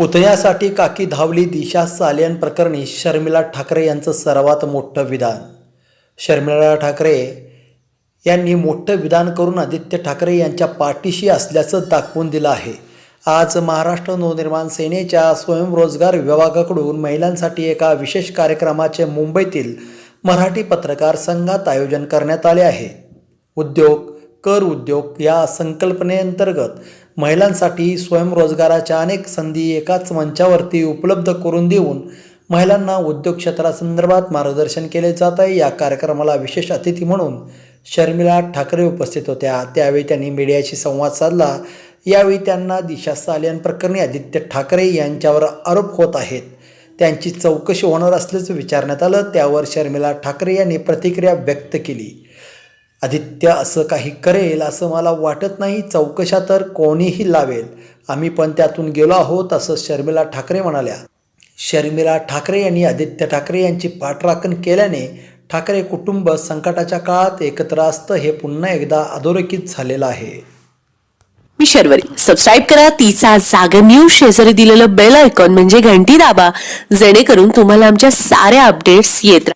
पुतण्यासाठी काकी धावली दिशा सालियन प्रकरणी शर्मिला ठाकरे यांचं सर्वात मोठं विधान. शर्मिला ठाकरे यांनी मोठं विधान करून आदित्य ठाकरे यांच्या पाठीशी असल्याचं दाखवून दिलं आहे. आज महाराष्ट्र नवनिर्माण सेनेच्या स्वयंरोजगार विभागाकडून महिलांसाठी एका विशेष कार्यक्रमाचे मुंबईतील मराठी पत्रकार संघात आयोजन करण्यात आले आहे. उद्योग कर उद्योग या संकल्पनेअंतर्गत महिलांसाठी स्वयंरोजगाराच्या अनेक संधी एकाच मंचावरती उपलब्ध करून देऊन महिलांना उद्योग क्षेत्रासंदर्भात मार्गदर्शन केले जात आहे. या कार्यक्रमाला विशेष अतिथी म्हणून शर्मिला ठाकरे उपस्थित होत्या. त्यावेळी त्यांनी मीडियाशी संवाद साधला. यावेळी त्यांना दिशा सालियन प्रकरणी आदित्य ठाकरे यांच्यावर आरोप होत आहेत. त्यांची चौकशी होणार असल्याचं विचारण्यात आलं. त्यावर शर्मिला ठाकरे यांनी प्रतिक्रिया व्यक्त केली. आदित्य असं काही करेल असं मला वाटत नाही. चौकशा तर कोणीही लावेल. आम्ही पण त्यातून गेलो आहोत असं शर्मिला ठाकरे म्हणाल्या. शर्मिला ठाकरे यांनी आदित्य ठाकरे यांची पाठराखण केल्याने ठाकरे कुटुंब संकटाच्या काळात एकत्र असतं हे पुन्हा एकदा अधोरेखित झालेलं आहे. मी शर्वरी. सबस्क्राईब करा. तिचा जागर न्यूज शेजारी दिलेलं बेल आयकॉन म्हणजे घंटी दाबा. जेणेकरून तुम्हाला आमच्या साऱ्या अपडेट्स येत